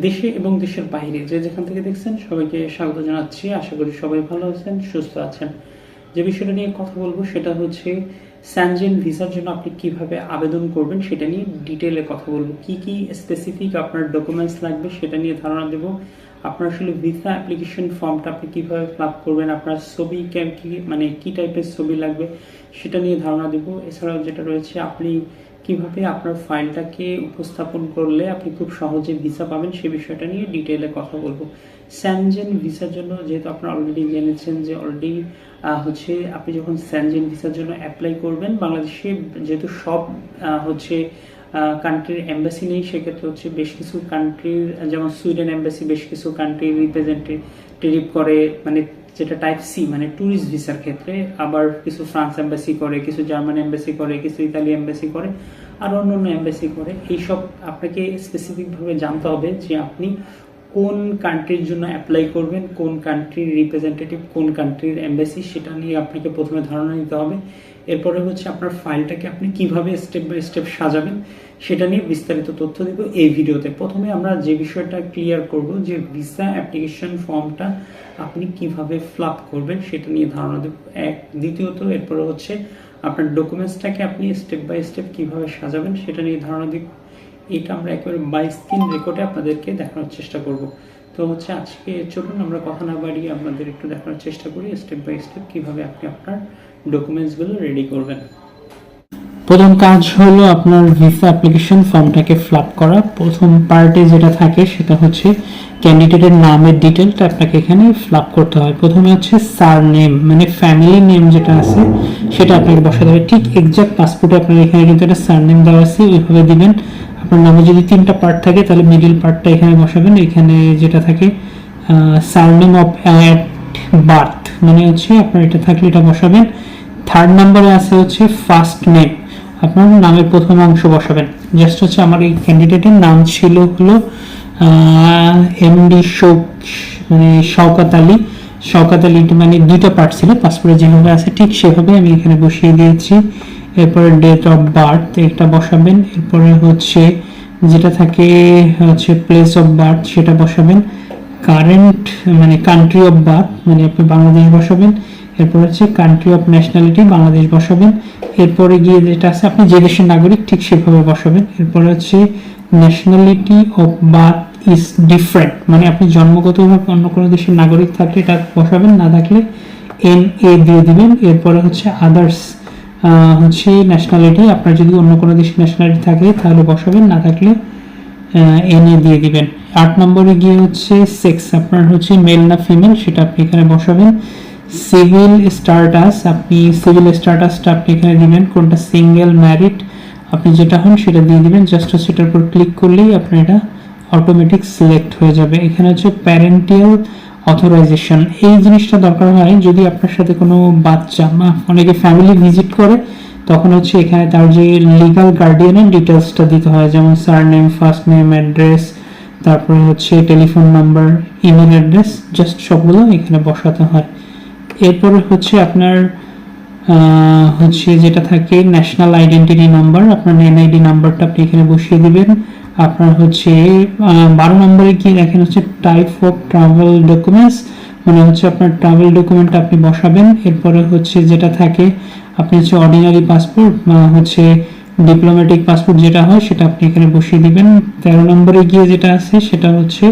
দেশে এবং দেশের বাইরে। যে যেখান থেকে দেখছেন, সবাইকে স্বাগত জানাচ্ছি। আশা করি সবাই ভালো আছেন, সুস্থ আছেন। যে বিষয়টা নিয়ে কথা বলব, সেটা হচ্ছে স্যানজেন ভিসার জন্য আপনি কীভাবে আবেদন করবেন, সেটা নিয়ে ডিটেলে কথা বলব। কি কি স্পেসিফিক আপনার ডকুমেন্টস লাগবে, সেটা নিয়ে ধারণা দেবো। আপনার আসলে ভিসা অ্যাপ্লিকেশন ফর্মটা আপনি কীভাবে ফিল আপ করবেন, আপনার ছবি কে- মানে কি টাইপের ছবি লাগবে, সেটা নিয়ে ধারণা দেবো। এছাড়াও যেটা রয়েছে, আপনি কীভাবে আপনার ফাইলটাকে উপস্থাপন করলে আপনি খুব সহজে ভিসা পাবেন, সে বিষয়টা নিয়ে ডিটেলে কথা বলব। স্যানজেন ভিসার জন্য যেহেতু আপনারা অলরেডি জেনেছেন যে অলরেডি হচ্ছে আপনি যখন স্যানজেন ভিসার জন্য অ্যাপ্লাই করবেন, বাংলাদেশে যেহেতু সব হচ্ছে কান্ট্রির এম্বাসি নেই, সেক্ষেত্রে হচ্ছে বেশ কিছু কান্ট্রির যেমন সুইডেন এম্বাসি বেশ কিছু কান্ট্রির রিপ্রেজেন্টেটিভ করে মানে যেটা টাইপ সি মানে ট্যুরিস্ট ভিসার ক্ষেত্রে, আবার কিছু ফ্রান্স এম্বাসি করে, কিছু জার্মান এম্বাসি করে, কিছু ইতালি এম্বাসি করে, আর অন্য অন্য এম্বাসি করে। এইসব আপনাকে স্পেসিফিকভাবে জানতে হবে যে আপনি কোন কান্ট্রির জন্য অ্যাপ্লাই করবেন, কোন কান্ট্রির রিপ্রেজেন্টেটিভ কোন কান্ট্রির এম্বাসি সেটা নিয়ে আপনাকে প্রথমে ধারণা নিতে হবে। এরপরে হচ্ছে আপনার ফাইলটাকে আপনি কীভাবে স্টেপ বাই স্টেপ সাজাবেন, সেটা নিয়ে বিস্তারিত তথ্য দিব এই ভিডিওতে। প্রথমে আমরা যে বিষয়টা ক্লিয়ার করব, যে ভিসা অ্যাপ্লিকেশন ফর্মটা আপনি কীভাবে ফ্লাপ করবেন, সেটা নিয়ে ধারণা দেব। এক, দ্বিতীয়ত, এরপরে হচ্ছে আপনার ডকুমেন্টসটাকে আপনি স্টেপ বাই স্টেপ কীভাবে সাজাবেন, সেটা নিয়ে ধারণা দিব। এটা আমরা একেবারে বাই স্ক্রিন রেকর্ডে আপনাদেরকে দেখানোর চেষ্টা করব। তো হচ্ছে আজকে চলুন আমরা কথা না বাড়িয়ে আপনাদের একটু দেখানোর চেষ্টা করি স্টেপ বাই স্টেপ কীভাবে আপনি আপনার ডকুমেন্টসগুলো রেডি করবেন। প্রথম কাজ হলো আপনার ভিসা অ্যাপ্লিকেশন ফর্মটাকে ফ্লাপ করা। প্রথম পার্টে যেটা থাকে সেটা হচ্ছে ক্যান্ডিডেটের নামের ডিটেলটা আপনাকে এখানে ফ্লাপ করতে হয়। প্রথমে হচ্ছে সার নেম মানে ফ্যামিলি নেম যেটা আছে, সেটা আপনাকে বসাতে হবে। ঠিক এক্সাক্ট পাসপোর্টে আপনার এখানে কিন্তু একটা সার নেম দেওয়া আছে, ওইভাবে দিবেন। আপনার নামে যদি তিনটা পার্ট থাকে, তাহলে মিডিল পার্টটা এখানে বসাবেন। এখানে যেটা থাকে surname of at birth মানে হচ্ছে আপনার এটা থাকলে এটা বসাবেন। থার্ড নাম্বারে আছে হচ্ছে ফার্স্ট নেম আপনার নামের প্রথম অংশ বসাবেন। জাস্ট হচ্ছে আমার এই ক্যান্ডিডেটের নাম ছিল হলো এমডি শোক মানে শওকাত আলী। শওকাত আলী মানে দুইটা পার্ট ছিল পাসপোর্টে যেভাবে আছে ঠিক সেভাবে আমি এখানে বসিয়ে দিয়েছি। এরপরে ডেট অফ বার্থ এটা বসাবেন, এরপরে হচ্ছে যেটা থাকে হচ্ছে প্লেস অফ বার্থ সেটা বসাবেন। কারেন্ট মানে কান্ট্রি অফ বার্থ মানে আপনি বাংলাদেশ বসাবেন, এরপর হচ্ছে কান্ট্রি অফ ন্যাশনালিটি বাংলাদেশ বসাবেন, এরপরে গিয়ে যেটা আছে, আপনি যে দেশের নাগরিক, ঠিক সেভাবে বসাবেন, এরপরে হচ্ছে nationality of birth is different মানে আপনি জন্মগতভাবে অন্য কোনো দেশের নাগরিক থাকলে এটা বসাবেন, না থাকলে এন এ দিয়ে দিবেন, এরপরে হচ্ছে আদার্স হচ্ছে ন্যাশনালিটি আপনার যদি অন্য কোনো দেশের ন্যাশনালিটি থাকে, তাহলে বসাবেন, না থাকলে এনে দিয়ে দিবেন। আট নম্বরে গিয়ে হচ্ছে সেক্স আপনার হচ্ছে মেল না ফিমেল সেটা আপনি এখানে বসাবেন। সিভিল স্টারটাস আপনি সিভিল স্টারটাসটা আপনি এখানে দিবেন, কোনটা সিঙ্গেল ম্যারিড আপনি যেটা হন সেটা দিয়ে দিবেন। জাস্ট সেটার উপর ক্লিক করলেই আপনার এটা অটোমেটিক সিলেক্ট হয়ে যাবে। এখানে হচ্ছে প্যারেন্টিয়াল অথরাইজেশন এই জিনিসটা দরকার হয় যদি আপনার সাথে কোনো বাচ্চা বা অনেকে ফ্যামিলি ভিজিট করে তখন হচ্ছে এখানে তার যে লিগাল গার্ডিয়ানের ডিটেলসটা দিতে হয়, যেমন surname first name address তারপরে হচ্ছে telephone number email address just সবগুলো এখানে বসাতে হয়। এরপরে হচ্ছে আপনার হচ্ছে যেটা থাকে ন্যাশনাল আইডেন্টিটি নাম্বার আপনার এনআইডি নাম্বারটা আপনি এখানে বসিয়ে দিবেন। আপনার হচ্ছে বারো নম্বরে গিয়ে দেখেন হচ্ছে টাইপ অফ ট্রাভেল ডকুমেন্টস মানে হচ্ছে আপনার ট্রাভেল ডকুমেন্ট আপনি বসাবেন। এরপরে হচ্ছে যেটা থাকে আপনি হচ্ছে অর্ডিনারি পাসপোর্ট বা হচ্ছে ডিপ্লোম্যাটিক পাসপোর্ট যেটা হয়, সেটা আপনি এখানে বসিয়ে দিবেন। তেরো নম্বরে গিয়ে যেটা আছে, সেটা হচ্ছে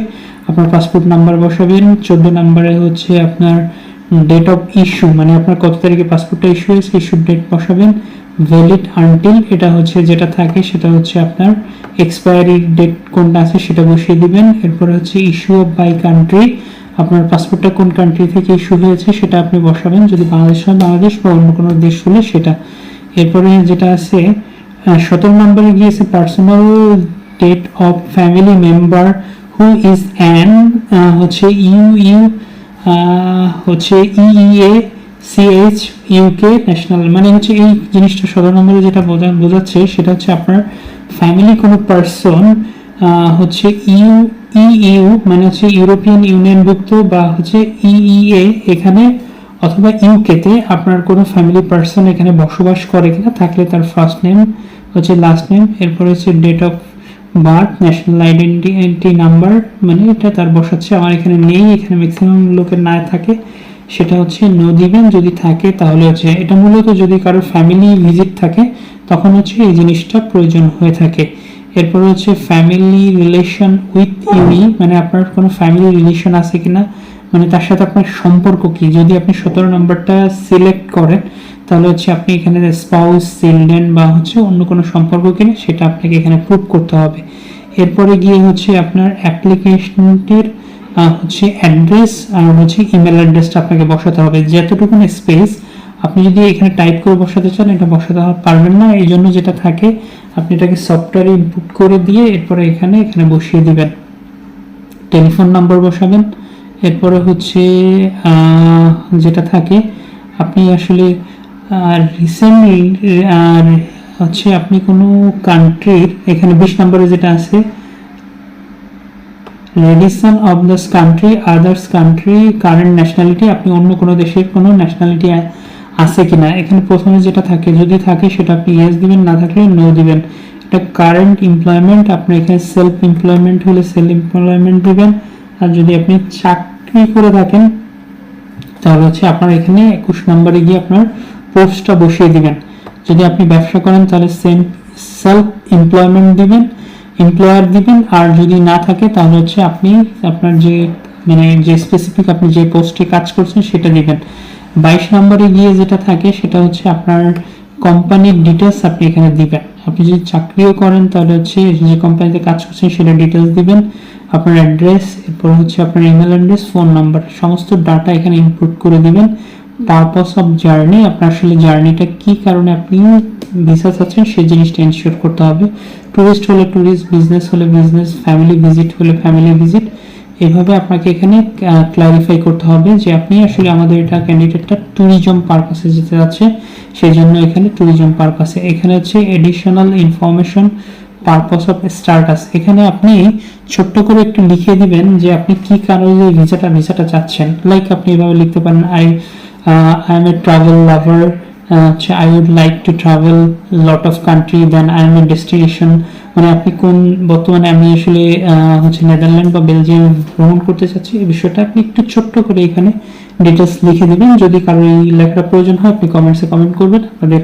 আপনার পাসপোর্ট নাম্বার বসাবেন। চোদ্দ নম্বরে হচ্ছে আপনার ডেট অফ ইস্যু মানে আপনার কত তারিখে পাসপোর্টটা ইস্যু হয়েছে ইস্যু ডেট বসাবেন। ভ্যালিড আনটিল এটা হচ্ছে যেটা থাকে, সেটা হচ্ছে আপনার এক্সপায়ারি ডেট কোনটা আছে, সেটা বসিয়ে দিবেন। এরপরে হচ্ছে ইস্যু অফ বাই কান্ট্রি আপনার পাসপোর্টটা কোন কান্ট্রি থেকে ইস্যু হয়েছে সেটা আপনি বসাবেন। যদি বাংলাদেশ হয়, বাংলাদেশ বা অন্য কোনো দেশ হলে সেটা। এরপরে যেটা আছে সতেরো নম্বরে গিয়েছে personal date of family member who is an হচ্ছে ইউ ইউ হচ্ছে ইইএ সিএইচ ইউকে ন্যাশনাল মানে হচ্ছে এই জিনিসটা সতেরো নম্বরে যেটা বোঝা- বোঝাচ্ছে সেটা হচ্ছে আপনার ফ্যামিলি কোনো পার্সন হচ্ছে ইউ ইইউ মানে হচ্ছে ইউরোপিয়ান ইউনিয়ন ইউনিয়নভুক্ত বা হচ্ছে ইইএ এখানে অথবা ইউকেতে আপনার কোনো ফ্যামিলি পার্সন এখানে বসবাস করে কিনা, থাকলে তার ফার্স্ট নেম হচ্ছে লাস্ট নেম এরপর হচ্ছে date of birth national identity number মানে এটা তার বসাচ্ছে। আমার এখানে নেই, এখানে ম্যাক্সিমাম লোকের না থাকে, সেটা হচ্ছে নো দিবেন যদি থাকে, তাহলে হচ্ছে এটা মূলত যদি কারোর ফ্যামিলি ভিজিট থাকে, তখন হচ্ছে এই জিনিসটা প্রয়োজন হয়ে থাকে। এরপর হচ্ছে ফ্যামিলি রিলেশন উইথ ইউই মানে আপনার কোনো ফ্যামিলি রিলেশন আছে কিনা মানে তার সাথে আপনার সম্পর্ক কি? যদি আপনি সতেরো নম্বরটা সিলেক্ট করেন, তাহলে হচ্ছে আপনি এখানে স্পাউস চিলড্রেন বা হচ্ছে অন্য কোনো সম্পর্ক কিনা, সেটা আপনাকে এখানে প্রুভ করতে হবে। এরপরে গিয়ে হচ্ছে আপনার অ্যাপ্লিকেশনটির হচ্ছে অ্যাড্রেস আর হচ্ছে ইমেল অ্যাড্রেসটা আপনাকে বসাতে হবে। যতটুকু স্পেস আপনি যদি এখানে টাইপ করে বসাতে চান, এটা বসাতে পারবেন না। এই জন্য যেটা থাকে, আপনি এটাকে সফটওয়্যারে ইনপুট করে দিয়ে এরপরে এখানে এখানে বসিয়ে দিবেন। টেলিফোন নাম্বার বসাবেন। এরপরে হচ্ছে যেটা থাকে, আপনি আসলে রিসেন্ট আর হচ্ছে আপনি কোনো কান্ট্রির এখানে বিশ নম্বরে যেটা আছে Radisson of this country others country current nationality আপনি অন্য কোনো দেশের কোনো ন্যাশনালিটি আছে কিনা? এখানে প্রথমে যেটা থাকে, যদি থাকে সেটা ইয়েস দিবেন, না থাকলে নো দিবেন। এটা কারেন্ট এমপ্লয়মেন্ট আপনি এখানে সেলফ এমপ্লয়মেন্ট হলে সেলফ এমপ্লয়মেন্ট দিবেন। আর যদি আপনি চাকরি করে থাকেন, তাহলে হচ্ছে আপনার এখানে একুশ নম্বরে গিয়ে আপনার পোস্টটা বসিয়ে দিবেন। যদি আপনি ব্যবসা করেন, তাহলে সেম সেলফ এমপ্লয়মেন্ট দিবেন এমপ্লয়ার দিবেন। আর যদি না থাকে, তাহলে হচ্ছে আপনি আপনার যে মানে যে স্পেসিফিক আপনি যে পোস্টে কাজ করছেন, সেটা দিবেন। বাইশ নম্বরে গিয়ে যেটা থাকে, সেটা হচ্ছে আপনার কোম্পানির ডিটেলস আপনি এখানে দিবেন। আপনি যদি চাকরিও করেন, তাহলে হচ্ছে যে কোম্পানিতে কাজ করছেন, সেটা ডিটেলস দিবেন। আপনার অ্যাড্রেস এরপর হচ্ছে আপনার ইমেল অ্যাড্রেস ফোন নাম্বার সমস্ত ডাটা এখানে ইনপুট করে দিবেন। পারপাস অফ জার্নি আপনার আসলে জার্নিটা কি কারণে আপনি ভিসা চাচ্ছেন, সেই জিনিসটা এনশিওর করতে হবে। ট্যুরিস্ট হলে ট্যুরিস্ট বিজনেস হলে বিজনেস ফ্যামিলি ভিজিট হলে ফ্যামিলি ভিজিট এভাবে আপনাকে এখানে ক্লারিফাই করতে হবে যে আপনি আসলে আমাদের এটা ক্যান্ডিডেটটা ট্যুরিজম পারপাসে যেতে যাচ্ছে সেই জন্য এখানে ট্যুরিজম পারপাসে এখানে হচ্ছে additional information purpose of status এখানে আপনি ছোট্ট করে একটু লিখে দিবেন যে আপনি কি কারণে ভিসাটা ভিসাটা চাচ্ছেন। লাইক আপনি এভাবে লিখতে পারেন I I am a travel lover হচ্ছে I would like to travel lot of country then I am a destination মানে আপনি কোন বর্তমানে আমি আসলে হচ্ছে নেদারল্যান্ড বা বেলজিয়াম ভ্রমণ করতে চাচ্ছি, এই বিষয়টা আপনি একটু ছোট্ট করে এখানে ডিটেলস লিখে দেবেন। যদি কারও এই লেখাটা প্রয়োজন হয়, আপনি কমেন্টসে কমেন্ট করবেন আপনাদের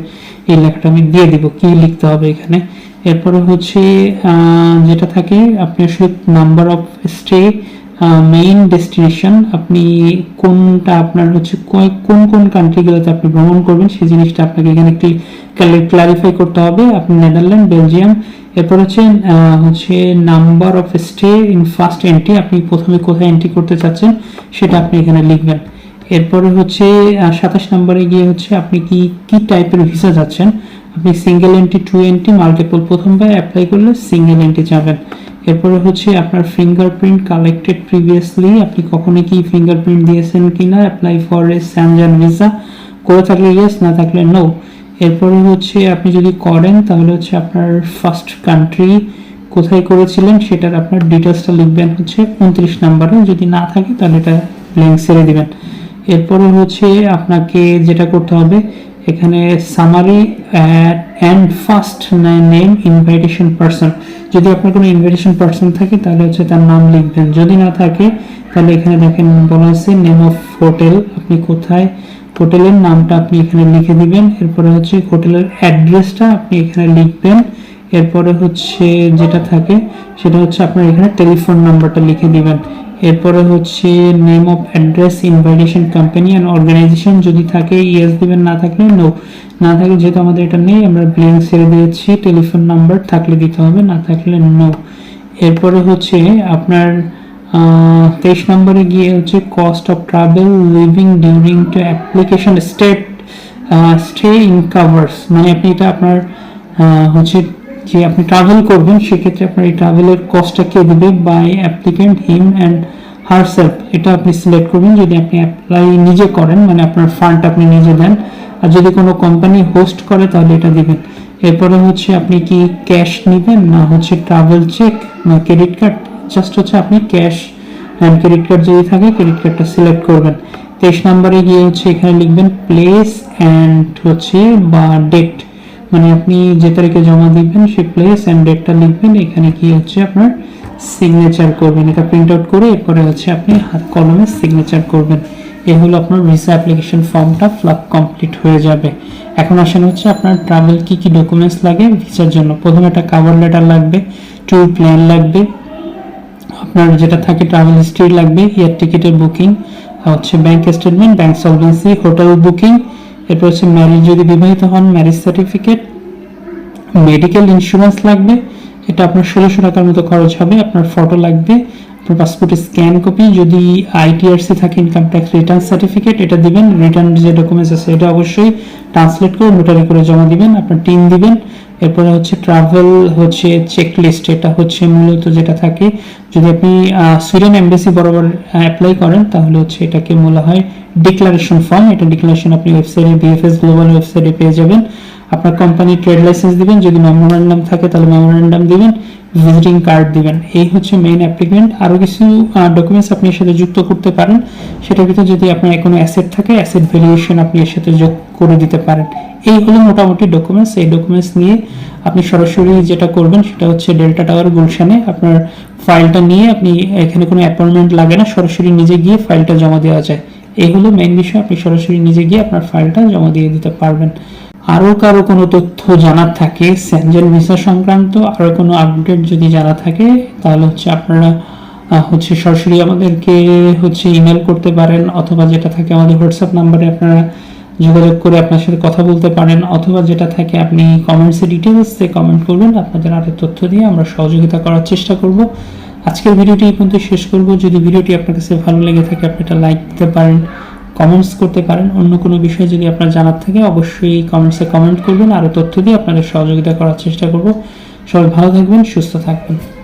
এই লেখাটা আমি দিয়ে দিব, কি লিখতে হবে এখানে। এরপরে হচ্ছে যেটা থাকে, আপনি আসলে number of stay main destination আপনি কোনটা আপনার হচ্ছে কোন কোন কান্ট্রিগুলোতে আপনি ভ্রমণ করবেন, সেই জিনিসটা আপনাকে এখানে ক্লারিফাই করতে হবে। আপনি নেদারল্যান্ড বেলজিয়াম এরপর হচ্ছে হচ্ছে number of stay in first entry আপনি প্রথমে কোথায় এন্ট্রি করতে চাচ্ছেন, সেটা আপনি এখানে লিখবেন। এরপরে হচ্ছে সাতাশ নম্বরে গিয়ে হচ্ছে আপনি কি কি টাইপের ভিসা যাচ্ছেন, আপনি single entry two entry multiple প্রথমবার অ্যাপ্লাই করলে সিঙ্গেল এন্ট্রি যাবেন। এরপরে হচ্ছে আপনার ফিঙ্গারপ্রিন্ট কালেক্টেড প্রিভিয়াসলি আপনি কখনো কি ফিঙ্গারপ্রিন্ট দিয়েছেন কিনা? Apply for a Schengen visa করে থাকলে ইয়েস না থাকলে নো এরপরে হচ্ছে আপনি যদি করেন, তাহলে হচ্ছে আপনার ফার্স্ট কান্ট্রি কোথায় করেছিলেন, সেটার আপনার ডিটেলসটা লিখবেন হচ্ছে উনত্রিশ নাম্বারে। যদি না থাকে, তাহলে এটা লিঙ্ক ছেড়ে দেবেন। এরপরে হচ্ছে আপনাকে যেটা করতে হবে এখানে summary and first name invitation person যদি আপনার কোনো ইনভাইটেশন পার্সন থাকে, তাহলে হচ্ছে তার নাম লিখবেন। যদি না থাকে, তাহলে এখানে দেখেন বলা আছে নেম অফ হোটেল আপনি কোথায়? হোটেলের নামটা আপনি এখানে লিখে দিবেন। এরপরে হচ্ছে হোটেলের অ্যাড্রেসটা আপনি এখানে লিখবেন। এরপরে হচ্ছে যেটা থাকে, সেটা হচ্ছে আপনার এখানে টেলিফোন নাম্বারটা লিখে দিবেন। এরপরে হচ্ছে name of address invitation company and organisation যদি থাকে ইয়েস দিবেন, না থাকলে নো না থাকলে যেহেতু আমাদের এটা নেই, আমরা ব্ল্যাঙ্ক ছেড়ে দিয়েছি টেলিফোন নাম্বার থাকলে দিতে হবে, না থাকলে নো এরপরে হচ্ছে আপনার তেইশ নম্বরে গিয়ে হচ্ছে cost of travel living during to application state stay in covers মানে আপনি এটা আপনার হচ্ছে যে আপনি ট্রাভেল করবেন, সেক্ষেত্রে আপনার এই ট্রাভেলের কস্টটা কে দেবে by applicant him and herself এটা আপনি সিলেক্ট করবেন। যদি আপনি অ্যাপ্লাই নিজে করেন মানে আপনার ফান্ড আপনি নিজে দেন, আর যদি কোনো কোম্পানি হোস্ট করে, তাহলে এটা দিবেন। এরপরে হচ্ছে আপনি কি ক্যাশ নেবেন, না হচ্ছে ট্রাভেল চেক না ক্রেডিট কার্ড জাস্ট হচ্ছে আপনি ক্যাশ অ্যান্ড ক্রেডিট কার্ড যদি থাকে ক্রেডিট কার্ডটা সিলেক্ট করবেন। তেইশ নম্বরে গিয়ে হচ্ছে এখানে লিখবেন প্লেস অ্যান্ড হচ্ছে বা ডেট মানে আপনি যে তারিখে জমা দিবেন, সে প্লেস অ্যান্ড ডেটটা লিখবেন। এখানে কি হচ্ছে আপনার? সিগনেচার করবেন। এটা প্রিন্ট আউট করে এরপরে হচ্ছে আপনি হাত কলমে সিগনেচার করবেন। এ হলো আপনার ভিসা অ্যাপ্লিকেশন ফর্মটা ফ্লাপ কমপ্লিট হয়ে যাবে। এখন আসেন হচ্ছে আপনার ট্রাভেল কি কি ডকুমেন্টস লাগে ভিসার জন্য। প্রথমে একটা কাভার লেটার লাগবে ট্যুর প্ল্যান লাগবে, আপনার যেটা থাকে ট্রাভেল হিস্ট্রি লাগবে এয়ার টিকিটের বুকিং হচ্ছে bank statement bank solvency hotel booking এরপর হচ্ছে ম্যারিজ যদি বিবাহিত হন ম্যারেজ সার্টিফিকেট মেডিকেল ইন্স্যুরেন্স লাগবে, এটা আপনার ষোলোশো টাকার মতো খরচ হবে, আপনার ফটো লাগবে, আপনার পাসপোর্টের স্ক্যান কপি যদি আইটিআরসি থাকে ইনকাম ট্যাক্স রিটার্ন সার্টিফিকেট এটা দিবেন রিটার্ন যে ডকুমেন্টস আছে, এটা অবশ্যই ট্রান্সলেট করে নোটারি করে জমা দিবেন, আপনার টিন দিবেন এরপরে হচ্ছে ট্রাভেল হচ্ছে চেকলিস্ট এটা হচ্ছে মূলত যেটা থাকে, যদি আপনি সুইডেন এমবেসি বরাবর অ্যাপ্লাই করেন, তাহলে হচ্ছে এটাকে বলা হয় ডিক্লারেশন ফর্ম এটা ডিক্লারেশন আপনি ওয়েবসাইটে বিএফএস গ্লোবাল ওয়েবসাইটে পেয়ে যাবেন। আপনার কোম্পানি ট্রেড লাইসেন্স দিবেন, যদি মেমোরান্ডাম থাকে তাহলে মেমোরান্ডাম দিবেন ভিজিটিং কার্ড দিবেন। এই হচ্ছে মেইন অ্যাপ্লিকেন্ট আরও কিছু ডকুমেন্টস আপনি এর সাথে যুক্ত করতে পারেন। সেটার ভিতরে যদি আপনার কোনো অ্যাসেট থাকে অ্যাসেট ভ্যালুয়েশন আপনি এর সাথে যোগ করে দিতে পারেন। এই হলো মোটামুটি ডকুমেন্টস এই ডকুমেন্টস নিয়ে আপনি সরাসরি যেটা করবেন, সেটা হচ্ছে ডেল্টা টাওয়ার গুলশানে আপনার ফাইলটা নিয়ে আপনি এখানে কোনো অ্যাপয়েন্টমেন্ট লাগে না, সরাসরি নিজে গিয়ে ফাইলটা জমা দেওয়া যায়। এই হলো মেইন বিষয়। আপনি সরাসরি নিজে গিয়ে আপনার ফাইলটা জমা দিয়ে দিতে পারবেন। আরও কারও কোনো তথ্য জানার থাকে স্যানজেল ভিসা সংক্রান্ত আরও কোনো আপডেট যদি জানা থাকে, তাহলে হচ্ছে আপনারা হচ্ছে সরাসরি আমাদেরকে হচ্ছে ইমেল করতে পারেন, অথবা যেটা থাকে আমাদের হোয়াটসঅ্যাপ নাম্বারে আপনারা যোগাযোগ করে আপনার সাথে কথা বলতে পারেন, অথবা যেটা থাকে আপনি কমেন্টসে ডিটেলসে কমেন্ট করবেন, আপনাদের আরও তথ্য দিয়ে আমরা সহযোগিতা করার চেষ্টা করব। আজকের ভিডিওটি এই পর্যন্ত শেষ করব। যদি ভিডিওটি আপনার কাছে ভালো লেগে থাকে, আপনি এটা লাইক দিতে পারেন কমেন্টস করতে পারেন। অন্য কোনো বিষয়ে যদি আপনার জানার থাকে, অবশ্যই কমেন্টসে কমেন্ট করবেন। আরও তথ্য দিয়ে আপনাদের সহযোগিতা করার চেষ্টা করব। সবাই ভালো থাকবেন, সুস্থ থাকবেন।